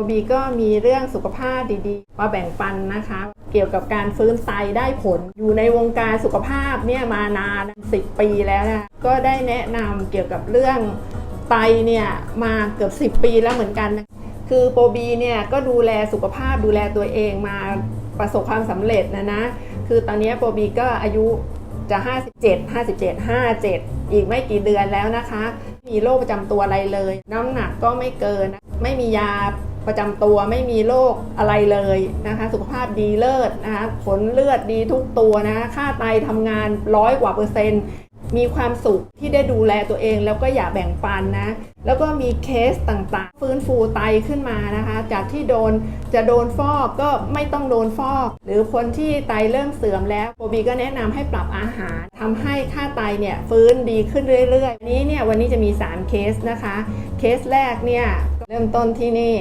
โบบีก็มีเรื่องสุขภาพดีๆ มาแบ่งปันนะคะ เกี่ยวกับการฟื้นไตได้ผล อยู่ในวงการสุขภาพเนี่ยมานาน 10 ปีแล้วนะ ก็ได้แนะนำเกี่ยวกับเรื่องไตเนี่ยมาเกือบ 10 ปีแล้วเหมือนกันนะคือโปบีเนี่ยก็ดูแลสุขภาพดูแลตัวเองมาประสบความสำเร็จนะนะ คือตอนนี้โปบีก็อายุจะ 57 57 57 อีกไม่กี่เดือนแล้วนะคะ มีโรคประจำตัวอะไรเลย น้ำหนักก็ไม่เกิน ไม่มียา ประจำตัวไม่มีโรคอะไรเลยนะคะ สุขภาพดีเลิศนะคะผลเลือดดีทุกตัวนะคะค่าไตทำงานร้อยกว่าเปอร์เซ็นต์มีความสุขที่ได้ดูแลตัวเองแล้วก็อย่าแบ่งปันนะ แล้วก็มีเคสต่างๆ ฟื้นฟูไตขึ้นมานะคะ จากที่โดนจะโดนฟอกก็ไม่ต้องโดนฟอก หรือคนที่ไตเริ่มเสื่อมแล้วโบบีก็แนะนำให้ปรับอาหารทำให้ค่าไตเนี่ยฟื้นดีขึ้นเรื่อยๆ นี้เนี่ยวันนี้จะมี 3 เคสนะคะ เคสแรกเนี่ยเริ่มต้นที่นี่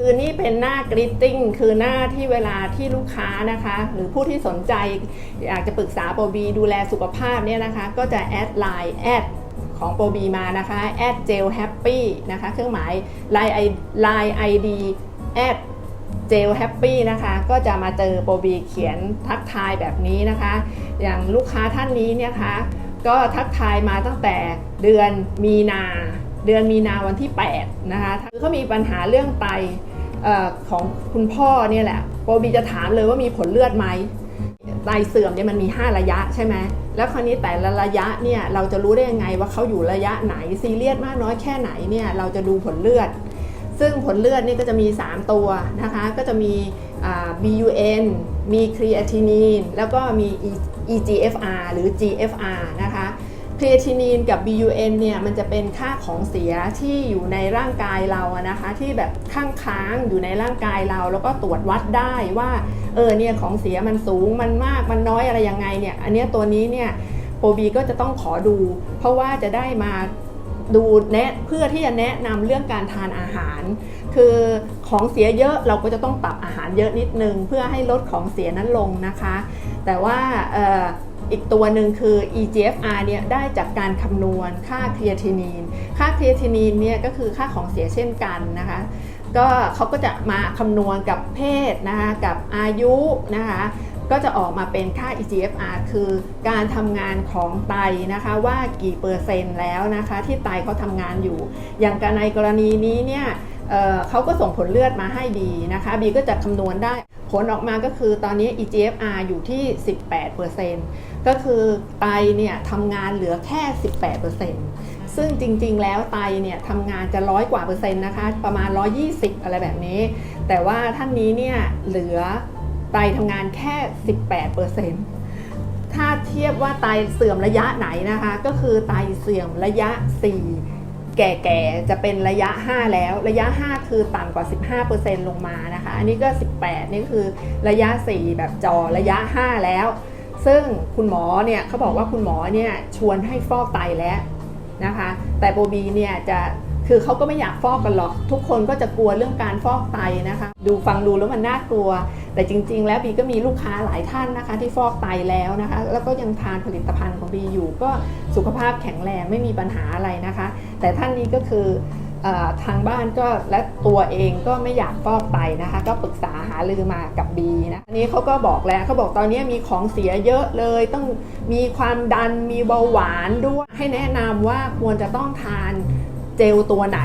คือนี่เป็นหน้ากริตติ้งคือหน้าที่เวลาที่ลูกค้านะคะ หรือผู้ที่สนใจอยากจะปรึกษาโปรบีดูแลสุขภาพเนี่ยนะคะ ก็จะแอดไลน์แอดของโปรบีมานะคะแอดเจลแฮปปี้นะคะเครื่องหมายไลน์ไอไลน์ไอดีแอดเจลแฮปปี้นะคะก็จะมาเจอโปรบีเขียนทักทายแบบนี้นะคะ อย่างลูกค้าท่านนี้เนี่ยคะก็ทักทายมาตั้งแต่เดือนมีนา เดือนมีนาวันที่8นะคะคือเขามีปัญหาเรื่องไตอของคุณพ่อเนี่ยแหละโปบีจะถามเลยว่ามีผลเลือดไหมไตเสื่อมเนี่ยมันมี 5 ระยะใช่ไหมแล้วคราวนี้แต่ละระยะเนี่ยเราจะรู้ได้ยังไงว่าเขาอยู่ระยะไหนซีเรียสมากน้อยแค่ไหนเนี่ยเราจะดูผลเลือด ซึ่งผลเลือดนี่ก็จะมี 3 ตัวนะคะ ก็จะมี BUN มีครี a าทินีนแล้วก็มี EGFR หรือ GFR นะคะ ครีทินีนกับ BUN เนี่ยมันจะเป็นค่าของเสียที่อยู่ในร่างกายเราอะนะคะ ที่แบบข้างค้างอยู่ในร่างกายเรา แล้วก็ตรวจวัดได้ว่าเออเนี่ยของเสียมันสูงมันมากมันน้อยอะไรยังไงเนี่ยอันเนี้ยตัวนี้เนี่ยโปรบีก็จะต้องขอดู เพราะว่าจะได้มาดูแนะเพื่อที่จะแนะนำเรื่องการทานอาหาร คือของเสียเยอะเราก็จะต้องปรับอาหารเยอะนิดนึง เพื่อให้ลดของเสียนั้นลงนะคะ แต่ว่าเอีกตัวหนึ่งคือ EGFR เนี่ยได้จากการคำนวณค่าครีเอทินีน ค่าครีเอทินีนเนี่ยก็คือค่าของเสียเช่นกันนะคะก็เขาก็จะมาคำนวณกับเพศนะคะกับอายุนะคะก็จะออกมาเป็นค่า EGFR คือการทำงานของไตนะคะว่ากี่เปอร์เซ็นต์แล้วนะคะที่ไตเขาทำงานอยู่ อย่างกในกรณีนี้เนี่ยเเขาก็ส่งผลเลือดมาให้บีนะคะบีก็จะคำนวณได้ ผลออกมาก็คือตอนนี้ EGFR อยู่ที่ 18%ก็คือไตเนี่ยทำงานเหลือแค่ 18%ซึ่งจริงๆ แล้วไตเนี่ยทำงานจะร้อยกว่าเปอร์เซ็นต์นะคะ ประมาณ 120 อะไรแบบนี้ แต่ว่าท่านนี้เนี่ยเหลือไตทำงานแค่ 18%ถ้าเทียบว่าไตเสื่อมระยะไหนนะคะ ก็คือไตเสื่อมระยะ 4 แก่ๆ จะเป็นระยะ 5 แล้ว ระยะ 5 คือต่ำกว่า 15%ลงมานะคะ อันนี้ก็ 18 นี่คือระยะ 4 แบบจอระยะ 5 แล้ว ซึ่งคุณหมอเนี่ยเขาบอกว่าคุณหมอเนี่ยชวนให้ฟอกไตแล้วนะคะ แต่โบบีเนี่ยจะคือเขาก็ไม่อยากฟอกกันหรอก ทุกคนก็จะกลัวเรื่องการฟอกไตนะคะ ดูฟังดูแล้วมันน่ากลัว แต่จริง ๆ แล้วบีก็มีลูกค้าหลายท่านนะคะ ที่ฟอกไตแล้วนะคะ แล้วก็ยังทานผลิตภัณฑ์ของบีอยู่ ก็สุขภาพแข็งแรงไม่มีปัญหาอะไรนะคะ แต่ท่านนี้ก็คืออทางบ้านก็และตัวเองก็ไม่อยากฟอกไตนะคะ ก็ปรึกษาหารือมากับบีนะอันนี้เขาก็บอกแล้วเขาบอกตอนนี้มีของเสียเยอะเลย ต้องมีความดันมีเบาหวานด้วยให้แนะนำว่าควรจะต้องทานเจลตัวไหน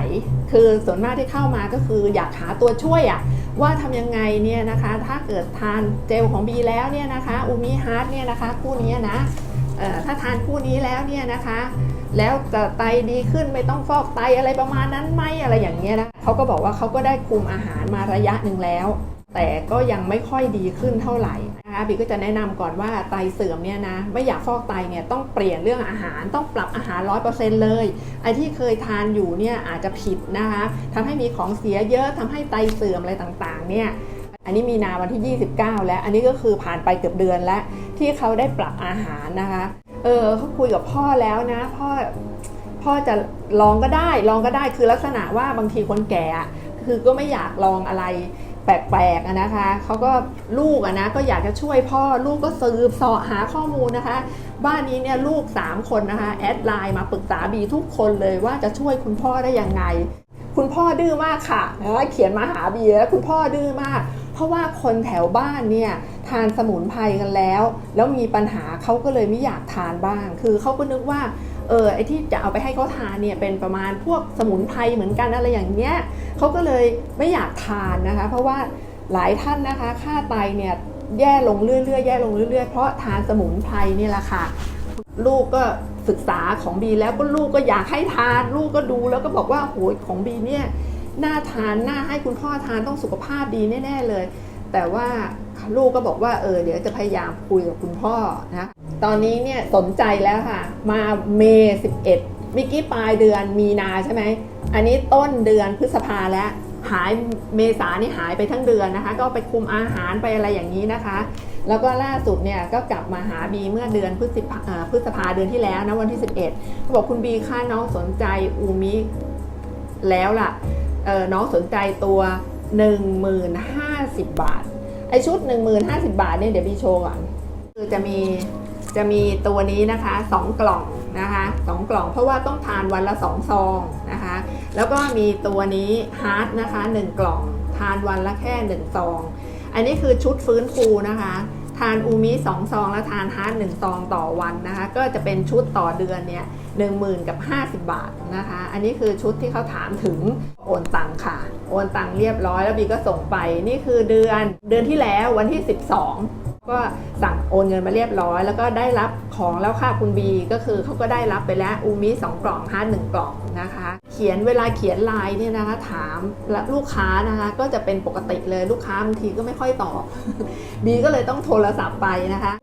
คือส่วนมากที่เข้ามาก็คืออยากหาตัวช่วยอะว่าทำยังไงเนี่ยนะคะ ถ้าเกิดทานเจลของบีแล้วเนี่ยนะคะอูมิฮาร์ดเนี่ยนะคะคู่นี้นะถ้าทานคู่นี้แล้วเนี่ยนะคะ แล้วจะไตดีขึ้นไม่ต้องฟอกไตอะไรประมาณนั้นไหมอะไรอย่างเงี้ยนะเขาก็บอกว่าเขาก็ได้คุมอาหารมาระยะหนึ่งแล้ว แต่ก็ยังไม่ค่อยดีขึ้นเท่าไหร่นะคะบีก็จะแนะนำก่อนว่าไตเสื่อมเนี่ยนะไม่อยากฟอกไตเนี่ยต้องเปลี่ยนเรื่องอาหารต้องปรับอาหารร้อยเปอร์เซ็นต์เลยไอ้ที่เคยทานอยู่เนี่ยอาจจะผิดนะคะทำให้มีของเสียเยอะทำให้ไตเสื่อมอะไรต่างๆ เนี่ยอันนี้มีนาวันที่ 29 แล้ว อันนี้ก็คือผ่านไปเกือบเดือนแล้ว ที่เขาได้ปรับอาหารนะคะ เออเขาคุยกับพ่อแล้วนะ พ่อพ่อจะลองก็ได้ลองก็ได้คือลักษณะว่าบางทีคนแก่คือก็ไม่อยากลองอะไรแปลกๆนะคะเขาก็ลูกอะนะก็อยากจะช่วยพ่อลูกก็สืบเสาะหาข้อมูลนะคะ บ้านนี้เนี่ยลูก 3 คนนะคะแอดไลน์มาปรึกษาบีทุกคนเลยว่าจะช่วยคุณพ่อได้ยังไง คุณพ่อดื้อมากค่ะนะเขียนมาหาบีแล้วคุณพ่อดื้อมาก ราะว่าคนแถวบ้านเนี่ยทานสมุนไพรกันแล้ว แล้วมีปัญหาเขาก็เลยไม่อยากทานบ้าง คือเขาก็นึกว่าเออไอที่จะเอาไปให้เขาทานเนี่ยเป็นประมาณพวกสมุนไพรเหมือนกันอะไรอย่างเงี้ยเขาก็เลยไม่อยากทานนะคะ เพราะว่าหลายท่านนะคะค่าไตเนี่ยแย่ลงเรื่อยๆแย่ลงเรื่อยๆเพราะทานสมุนไพรนี่แหละค่ะลูกก็ศึกษาของบีแล้วก็ลูกก็อยากให้ทาน ลูกก็ดูแล้วก็บอกว่าโหยของบีเนี่ย น่าทานน่าให้คุณพ่อทานต้องสุขภาพดีแน่ๆเลย แต่ว่าลูกก็บอกว่าเออเดี๋ยวจะพยายามคุยกับคุณพ่อนะตอนนี้เนี่ยสนใจแล้วค่ะ มาเมย์11เมื่อกี้ปลายเดือนมีนาใช่ไหมอันนี้ต้นเดือนพฤษภาแล้วหายเมษานี่หายไปทั้งเดือนนะคะ ก็ไปคุมอาหารไปอะไรอย่างนี้นะคะ แล้วก็ล่าสุดเนี่ยก็กลับมาหาบีเมื่อเดือนพฤษภาพฤษภาเดือนที่แล้วนะวันที่ 11เขาบอกคุณบีค่าน้องสนใจอูมิแล้วล่ะ น้องสนใจตัว 1050 บาท ไอชุด 1050 บาทเนี่ยเดี๋ยวบีโชว์ก่อน คือจะมีจะมีตัวนี้นะคะ 2 กล่องนะคะ2กล่องเพราะว่าต้องทานวันละ 2 ซองนะคะ แล้วก็มีตัวนี้ฮาร์ดนะคะ 1 กล่อง ทานวันละแค่ 1 ซอง อันนี้คือชุดฟื้นฟูนะคะ ทานอูมิ2ซอง แล้วทานฮาร์ด1ซองต่อวันนะคะ ก็จะเป็นชุดต่อเดือนเนี่ย10,000กับ50บาทนะคะ อันนี้คือชุดที่เขาถามถึงโอนตังค่ะ โอนตังเรียบร้อยแล้วบีก็ส่งไปนี่คือเดือนเดือนที่แล้ววันที่ 12 ก็สั่งโอนเงินมาเรียบร้อย แล้วก็ได้รับของแล้วค่ะคุณบีก็คือเขาก็ได้รับไปแล้วอูมิ2กล่องฮาร์ด1กล่องนะคะ ขียนเวลาเขียนไลน์เนี่ยนะคะถามและลูกค้านะคะก็จะเป็นปกติเลยลูกค้าบางทีก็ไม่ค่อยตอบ บีก็เลยต้องโทรศัพท์ไปนะคะ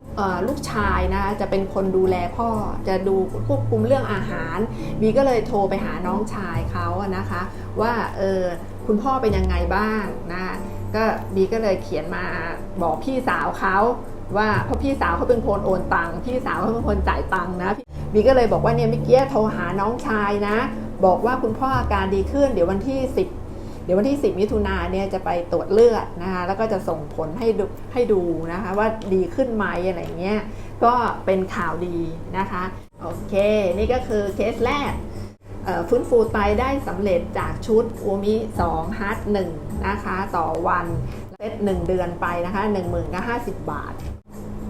ลูกชายนะคะจะเป็นคนดูแลพ่อจะดูควบคุมเรื่องอาหาร บีก็เลยโทรไปหาน้องชายเขานะคะ ว่าเออคุณพ่อเป็นยังไงบ้างนะคะก็บีก็เลยเขียนมาบอกพี่สาวเขาว่าเพราะพี่สาวเขาเป็นคนโอนตังค์พี่สาวเขาเป็นคนจ่ายตังค์นะบีก็เลยบอกว่าเนี่ยเมื่อกี้โทรหาน้องชายนะ บอกว่าคุณพ่ออาการดีขึ้น เดี๋ยววันที่ 10 เดี๋ยววันที่ 10 มิถุนาเนี่ยจะไปตรวจเลือดนะคะแล้วก็จะส่งผลให้ดูให้ดูนะคะว่าดีขึ้นไหมอะไรเงี้ยก็เป็นข่าวดีนะคะโอเค นี่ก็คือเคสแรกฟื้นฟูไตได้สำเร็จจากชุดอูมิ2ฮาร์ด1นะคะต่อวันเซต1 เดือนไปนะคะ1 0 0 0 0 50 บาท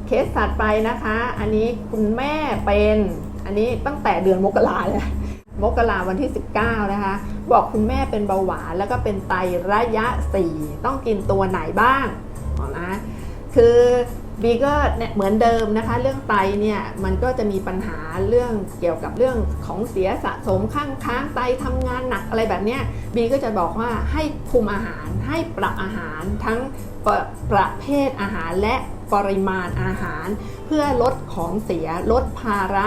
เคสถัดไปนะคะ อันนี้คุณแม่เป็นอันนี้ตั้งแต่เดือนมกราเลย มกราวันที่ 19 นะคะ บอกคุณแม่เป็นเบาหวานแล้วก็เป็นไตระยะ 4 ต้องกินตัวไหนบ้างนะคือบีก็เนี่ยเหมือนเดิมนะคะ เรื่องไตเนี่ยมันก็จะมีปัญหาเรื่องเกี่ยวกับเรื่องของเสียสะสมข้างค้างไตทำงานหนักอะไรแบบเนี้ยบีก็จะบอกว่าให้คุมอาหารให้ปรับอาหารทั้งประประเภทอาหารและปริมาณอาหาร เพื่อลดของเสียลดภาระ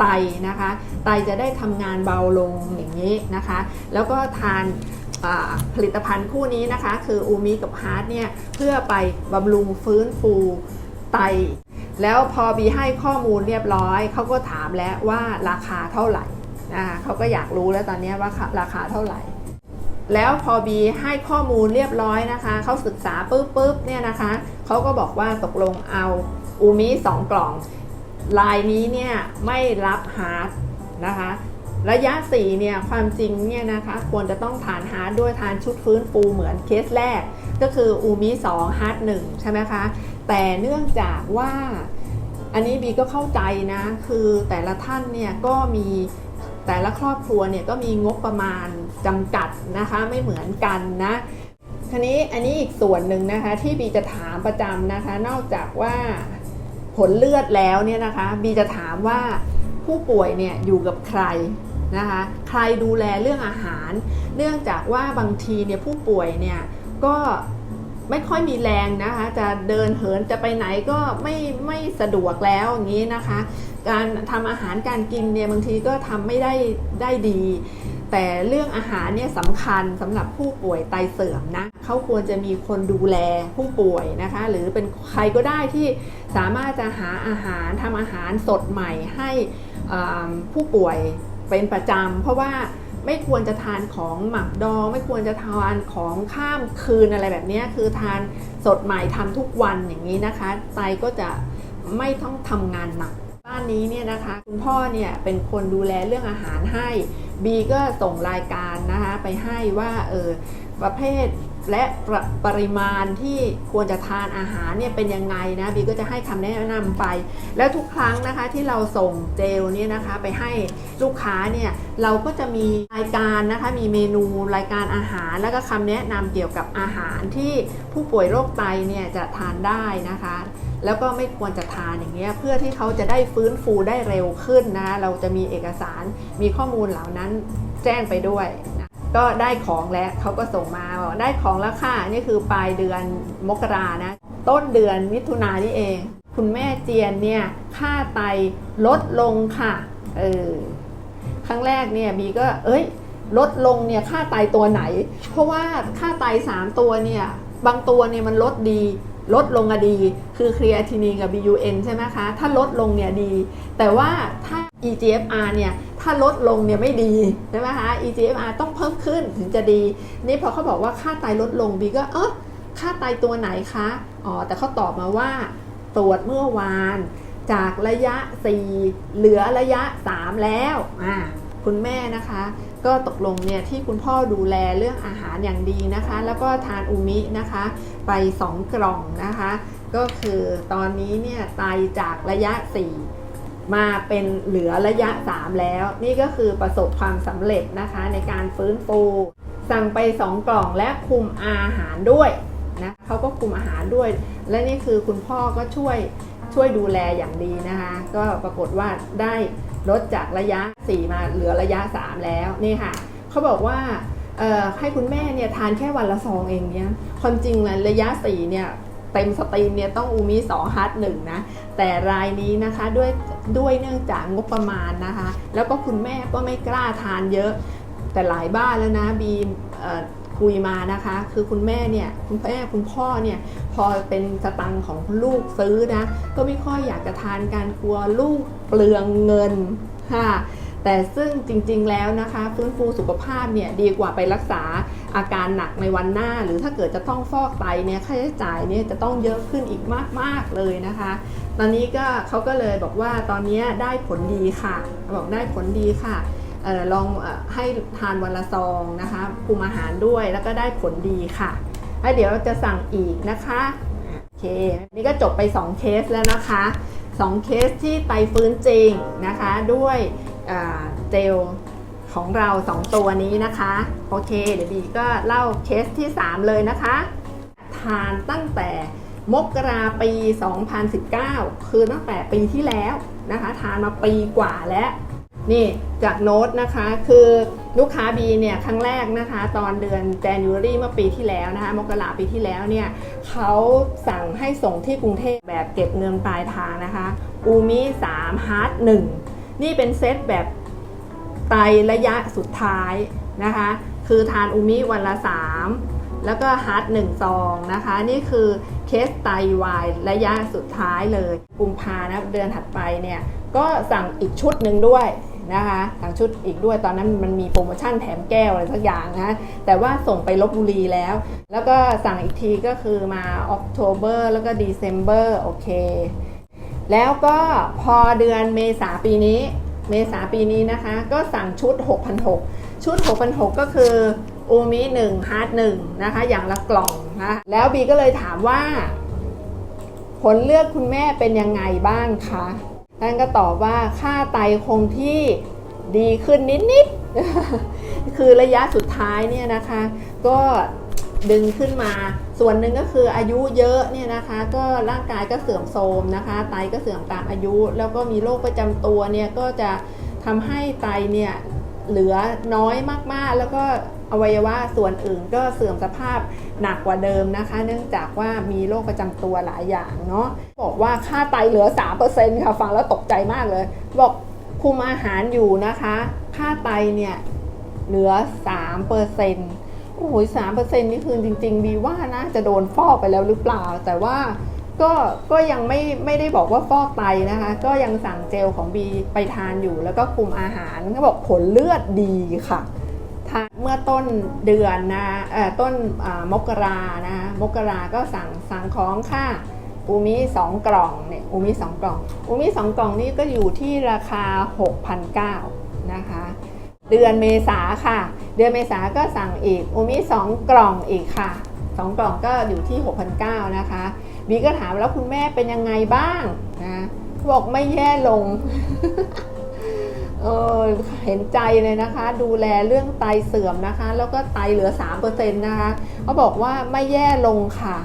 ไตนะคะ ไตจะได้ทำงานเบาลงอย่างนี้นะคะ แล้วก็ทานผลิตภัณฑ์คู่นี้นะคะ คืออูมิกับฮาร์ดเนี่ยเพื่อไปบำรุงฟื้นฟูไต แล้วพอบีให้ข้อมูลเรียบร้อย เขาก็ถามแล้วว่าราคาเท่าไหร่นะคะเขาก็อยากรู้แล้วตอนนี้ว่าราคาเท่าไหร่แล้วพอบีให้ข้อมูลเรียบร้อยนะคะ เขาศึกษาปุ๊บปุ๊บเนี่ยนะคะ เขาก็บอกว่าตกลงเอาอูมิสองกล่อง ลายนี้เนี่ยไม่รับฮาร์ดนะคะ ระยะ4เนี่ยความจริงเนี่ยนะคะควรจะต้องทานฮาร์ดด้วยทานชุดฟื้นฟูเหมือนเคสแรก ก็คืออูมิ2ฮาร์ด1ใช่ไหมคะ แต่เนื่องจากว่าอันนี้บีก็เข้าใจนะ คือแต่ละท่านเนี่ยก็มีแต่ละครอบครัวเนี่ยก็มีงบประมาณจำกัดนะคะไม่เหมือนกันนะทีนี้อันนี้อีกส่วนหนึ่งนะคะที่บีจะถามประจำนะคะ นอกจากว่า ผลเลือดแล้วเนี่ยนะคะบีจะถามว่าผู้ป่วยเนี่ยอยู่กับใครนะคะใครดูแลเรื่องอาหาร เนื่องจากว่าบางทีเนี่ยผู้ป่วยเนี่ยก็ไม่ค่อยมีแรงนะคะจะเดินเหินจะไปไหนก็ไม่ไม่สะดวกแล้วอย่างนี้นะคะ การทำอาหารการกินเนี่ยบางทีก็ทำไม่ได้ได้ดี แต่เรื่องอาหารเนี่ยสำคัญสำหรับผู้ป่วยไตเสื่อมนะเขาควรจะมีคนดูแลผู้ป่วยนะคะ หรือเป็นใครก็ได้ที่สามารถจะหาอาหารทำอาหารสดใหม่ให้ผู้ป่วยเป็นประจำเพราะว่าไม่ควรจะทานของหมักดอง ไม่ควรจะทานของข้ามคืนอะไรแบบนี้คือทานสดใหม่ทำทุกวันอย่างนี้นะคะไตก็จะไม่ต้องทำงานหนักบ้านนี้เนี่ยนะคะ คุณพ่อเนี่ยเป็นคนดูแลเรื่องอาหารให้ บีก็ส่งรายการนะคะไปให้ว่าเออประเภทและประปริมาณที่ควรจะทานอาหารเนี่ยเป็นยังไงนะบีก็จะให้คำแนะนำไป แล้วทุกครั้งนะคะที่เราส่งเจลเนี่ยนะคะไปให้ลูกค้าเนี่ยเราก็จะมีรายการนะคะมีเมนูรายการอาหาร แล้วก็คำแนะนำเกี่ยวกับอาหารที่ผู้ป่วยโรคไตเนี่ยจะทานได้นะคะ แล้วก็ไม่ควรจะทานอย่างเงี้ยเพื่อที่เขาจะได้ฟื้นฟูได้เร็วขึ้นนะเราจะมีเอกสารมีข้อมูลเหล่านั้นแจ้งไปด้วยนะก็ได้ของแล้วเขาก็ส่งมาบอกได้ของแล้วค่ะนี่คือปลายเดือนมกรานะ ต้นเดือนมิถุนายนนี่เอง คุณแม่เจียนเนี่ยค่าไตลดลงค่ะเออครั้งแรกเนี่ยบีก็เอ้ยลดลงเนี่ยค่าไตตัวไหน เพราะว่าค่าไต3ตัวเนี่ยบางตัวเนี่ยมันลดดี ลดลงอะดี คือครีเอทินินกับ BUN ใช่ไหมคะ ถ้าลดลงเนี่ยดี แต่ว่าถ้า EGFR เนี่ย ถ้าลดลงเนี่ยไม่ดีใช่ไหมคะ EGFR ต้องเพิ่มขึ้นถึงจะดี นี่พอเขาบอกว่าค่าไตลดลงบีก็เออค่าไตตัวไหนคะ อ๋อ แต่เขาตอบมาว่า ตรวจเมื่อวาน จากระยะ 4 เหลือระยะ 3 แล้ว อ่า คุณแม่นะคะ ก็ตกลงเนี่ยที่คุณพ่อดูแลเรื่องอาหารอย่างดีนะคะ แล้วก็ทานอูมินะคะ ไป 2 กล่องนะคะ ก็คือตอนนี้เนี่ยไตจากระยะ 4 มาเป็นเหลือระยะ 3 แล้ว นี่ก็คือประสบความสำเร็จนะคะในการฟื้นฟู สั่งไป 2 กล่องและคุมอาหารด้วยนะเขาก็คุมอาหารด้วย และนี่คือคุณพ่อก็ช่วยช่วยดูแลอย่างดีนะคะ ก็ปรากฏว่าได้ ลดจากระยะ 4 มาเหลือระยะ 3 แล้วนี่ค่ะเขาบอกว่าให้คุณแม่เนี่ยทานแค่วันละซองเองเนี่ยความจริงเลยระยะ 4 เนี่ยเต็มสตรีมเนี่ยต้องอูมิ2ฮัทหนึ่งนะแต่รายนี้นะคะด้วยด้วยเนื่องจากงบประมาณนะคะ แล้วก็คุณแม่ก็ไม่กล้าทานเยอะ แต่หลายบ้านแล้วนะบีม คุยมานะคะ คือคุณแม่เนี่ยคุณแม่คุณพ่อเนี่ยพอเป็นสตังของลูกซื้อนะ ก็ไม่ค่อยอยากจะทานการกลัวลูกเปลืองเงินค่ะแต่ซึ่งจริงๆแล้วนะคะ ฟื้นฟูสุขภาพเนี่ยดีกว่าไปรักษาอาการหนักในวันหน้า หรือถ้าเกิดจะต้องฟอกไตเนี่ยค่าใช้จ่ายเนี่ยจะต้องเยอะขึ้นอีกมากๆเลยนะคะ ตอนนี้ก็เขาก็เลยบอกว่าตอนนี้ได้ผลดีค่ะ บอกได้ผลดีค่ะ ออลองอให้ทานวันละซองนะคะคุมอาหารด้วยแล้วก็ได้ผลดีค่ะแล้วเดี๋ยวจะสั่งอีกนะคะโอเคนี่ก็จบไป 2 เคสแล้วนะคะ 2 เคสที่ไตฟื้นจริงนะคะด้วยเจลของเรา 2 ตัวนี้นะคะ โอเค เดี๋ยวบีก็เล่าเคสที่ 3 เลยนะคะ ทานตั้งแต่มกราปี 2019 คือตั้งแต่ปีที่แล้วนะคะ ทานมาปีกว่าแล้ว นี่จากโน้ตนะคะคือลูกค้าบีเนี่ยครั้งแรกนะคะตอนเดือน January เมื่อปีที่แล้วนะคะมกราปีที่แล้วเนี่ยเขาสั่งให้ส่งที่กรุงเทพแบบเก็บเงินปลายทางนะคะอูมิ3ฮาร์ด1นี่เป็นเซตแบบไตระยะสุดท้ายนะคะคือทานอูมิวันละ 3 แล้วก็ฮาร์ด1ซองนะคะ นี่คือเคสไตวายระยะสุดท้ายเลยกุมภานะเดือนถัดไปเนี่ยก็สั่งอีกชุดหนึ่งด้วย นะคะสั่งชุดอีกด้วยตอนนั้นมันมีโปรโมชั่นแถมแก้วอะไรสักอย่างนะแต่ว่าส่งไปลบบุรีแล้ว แล้วก็สั่งอีกทีก็คือมาออกโทเบอร์แล้วก็ December โอเค แล้วก็พอเดือนเมษาปีนี้ เมษาปีนี้นะคะ ก็สั่งชุด 6,600 ชุด 6,600 ก็คืออูมิ1ฮาร์ด1นะคะ อย่างละกล่องนะแล้วบีก็เลยถามว่า ผลเลือดคุณแม่เป็นยังไงบ้างคะ ท่านก็ตอบว่าค่าไตคงที่ดีขึ้นนิดๆ คือระยะสุดท้ายเนี่ยนะคะ ก็ดึงขึ้นมา ส่วนหนึ่งก็คืออายุเยอะเนี่ยนะคะ ก็ร่างกายก็เสื่อมโทรมนะคะ ไตก็เสื่อมตามอายุ แล้วก็มีโรคประจำตัวเนี่ยก็จะทำให้ไตเนี่ยเหลือน้อยมากๆ แล้วก็ อวัยวะส่วนอื่นก็เสื่อมสภาพหนักกว่าเดิมนะคะ เนื่องจากว่ามีโรคประจำตัวหลายอย่างเนาะบอกว่าค่าไตเหลือ 3%ค่ะฟังแล้วตกใจมากเลย บอกคุมอาหารอยู่นะคะ ค่าไตเนี่ยเหลือ3%โอ้โหสามเปอร์เซ็นต์นี่คือจริงๆบีว่านะจะโดนฟอกไปแล้วหรือเปล่า แต่ว่าก็ก็ยังไม่ไม่ได้บอกว่าฟอกไตนะคะ ก็ยังสั่งเจลของบีไปทานอยู่ แล้วก็คุมอาหารเขาบอกผลเลือดดีค่ะ ทาเมื่อต้นเดือนนะต้นมกรานะมกราก็สั่งสั่งของค่ะอูมิสองกล่องเนี่ยอูมิสองกล่องอูมิสองกล่องนี่ก็อยู่ที่ราคา 6,900นะคะเดือนเมษาค่ะ เดือนเมษาก็สั่งอีกอูมิสองกล่องอีกค่ะสองกล่องก็อยู่ที่ 6,900นะคะบีก็ถามแล้วคุณแม่เป็นยังไงบ้างนะบอกไม่แย่ลง เออเห็นใจเลยนะคะ ดูแลเรื่องไตเสื่อมนะคะ แล้วก็ไตเหลือ3%นะคะเขาบอกว่าไม่แย่ลงค่ะ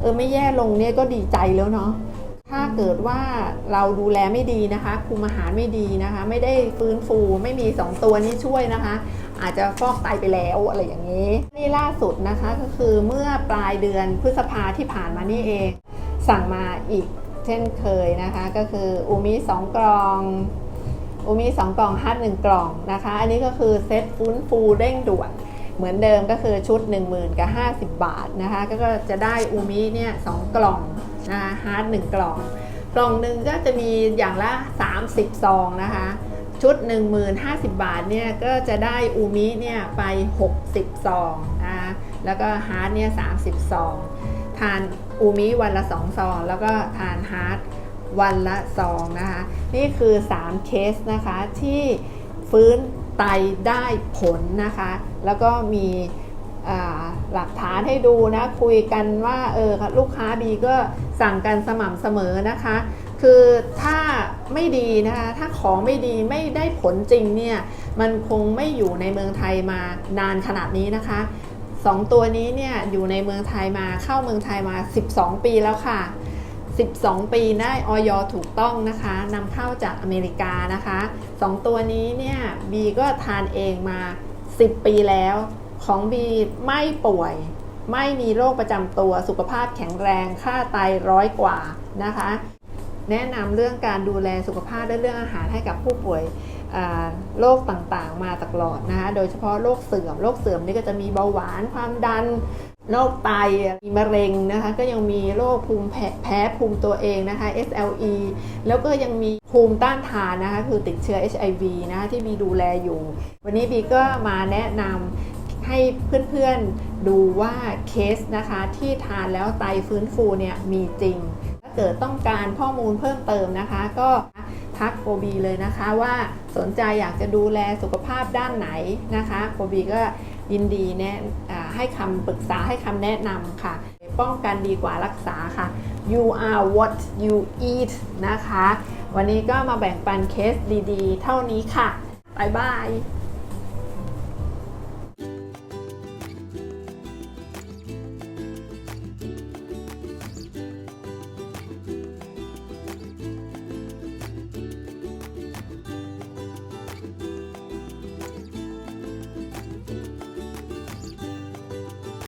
เออไม่แย่ลงเนี่ยก็ดีใจแล้วเนาะถ้าเกิดว่าเราดูแลไม่ดีนะคะ คุมอาหารไม่ดีนะคะ ไม่ได้ฟื้นฟูไม่มี 2 ตัวนี้ช่วยนะคะ อาจจะฟอกไตไปแล้วอะไรอย่างนี้ นี่ล่าสุดนะคะก็คือเมื่อปลายเดือนพฤษภาที่ผ่านมานี่เอง สั่งมาอีกเช่นเคยนะคะ ก็คืออูมิ2กล่อง อูมิ2กล่องฮัท1กล่องนะคะ อันนี้ก็คือเซ็ตฟื้นฟูเร่งด่วน เหมือนเดิมก็คือชุด 1 0,000กับ50 บาทนะคะ ก็จะได้อูมิเนี่ยสองกล่องนะคะฮาร์ด1กล่อง กล่องหนึ่งก็จะมีอย่างละ 30 ซองนะคะชุด1050 บาทเนี่ยก็จะได้อูมิเนี่ยไป 60 ซองนะคะแล้วก็ฮาร์ดเนี่ย30 ซอง ทานอูมิวันละ 2 ซอง แล้วก็ทานฮาร์ด วันละซองนะคะ นี่คือ 3 เคสนะคะที่ฟื้นไตได้ผลนะคะ แล้วก็มีหลักฐานให้ดูนะ คุยกันว่าเออลูกค้าบีก็สั่งกันสม่ำเสมอนะคะ คือถ้าไม่ดีนะคะ ถ้าของไม่ดีไม่ได้ผลจริงเนี่ย มันคงไม่อยู่ในเมืองไทยมานานขนาดนี้นะคะสองตัวนี้เนี่ยอยู่ในเมืองไทยมาเข้าเมืองไทยมา 12 ปีแล้วค่ะ 12 ปีได้ออยถูกต้องนะคะนำเข้าจากอเมริกานะคะสองตัวนี้เนี่ยบีก็ทานเองมา 10 ปีแล้วของบีไม่ป่วย ไม่มีโรคประจำตัวสุขภาพแข็งแรงค่าไตร้อยกว่านะคะ แนะนำเรื่องการดูแลสุขภาพและเรื่องอาหารให้กับผู้ป่วยโรคต่างๆ มาตลอดนะคะ โดยเฉพาะโรคเสื่อม โรคเสื่อมนี่ก็จะมีเบาหวาน ความดัน โรคไตมีมะเร็งนะคะก็ยังมีโรคภูมิแพ้แพภูมิตัวเองนะคะ SLE แล้วก็ยังมีภูมิต้านทานนะคะคือติดเชื้อ HIV นะคะที่บีดูแลอยู่ วันนี้บีก็มาแนะนำให้เพื่อนๆดูว่าเคสนะคะที่ทานแล้วไตฟื้นฟูเนี่ยมีจริง ถ้าเกิดต้องการข้อมูลเพิ่มเติมนะคะ ก็ทักโปรบีเลยนะคะว่าสนใจอยากจะดูแลสุขภาพด้านไหนนะคะโปรบีก็ยินดีแนะ ให้คำปรึกษาให้คำแนะนำค่ะ ป้องกันดีกว่ารักษาค่ะ you are what you eat นะคะ วันนี้ก็มาแบ่งปันเคสดีๆ เท่านี้ค่ะบายบาย